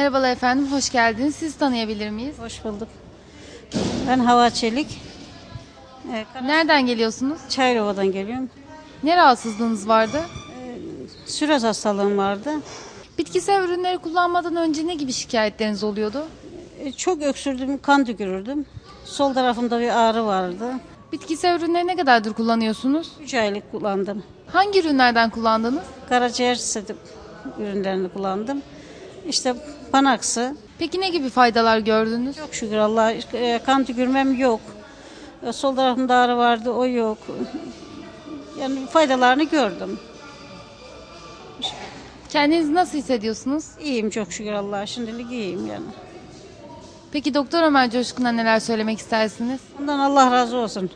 Merhabalar efendim, hoş geldiniz. Sizi tanıyabilir miyiz? Hoş bulduk. Ben Hava Çelik. Ee, Nereden geliyorsunuz? Çayrova'dan geliyorum. Ne rahatsızlığınız vardı? Süroz hastalığım vardı. Bitkisel ürünleri kullanmadan önce ne gibi şikayetleriniz oluyordu? Ee, Çok öksürdüm, kan tükürürdüm. Sol tarafımda bir ağrı vardı. Bitkisel ürünleri ne kadardır kullanıyorsunuz? 3 aylık kullandım. Hangi ürünlerden kullandınız? Karaciğer ürünlerini kullandım. İşte panaksı. Peki ne gibi faydalar gördünüz? Çok şükür Allah'a e, kan tükürmem yok. E, Sol tarafımda ağrı vardı, o yok. Yani faydalarını gördüm. Kendinizi nasıl hissediyorsunuz? İyiyim çok şükür Allah'a. Şimdilik iyiyim yani. Peki Doktor Ömer Coşkun'a neler söylemek istersiniz? Ondan Allah razı olsun.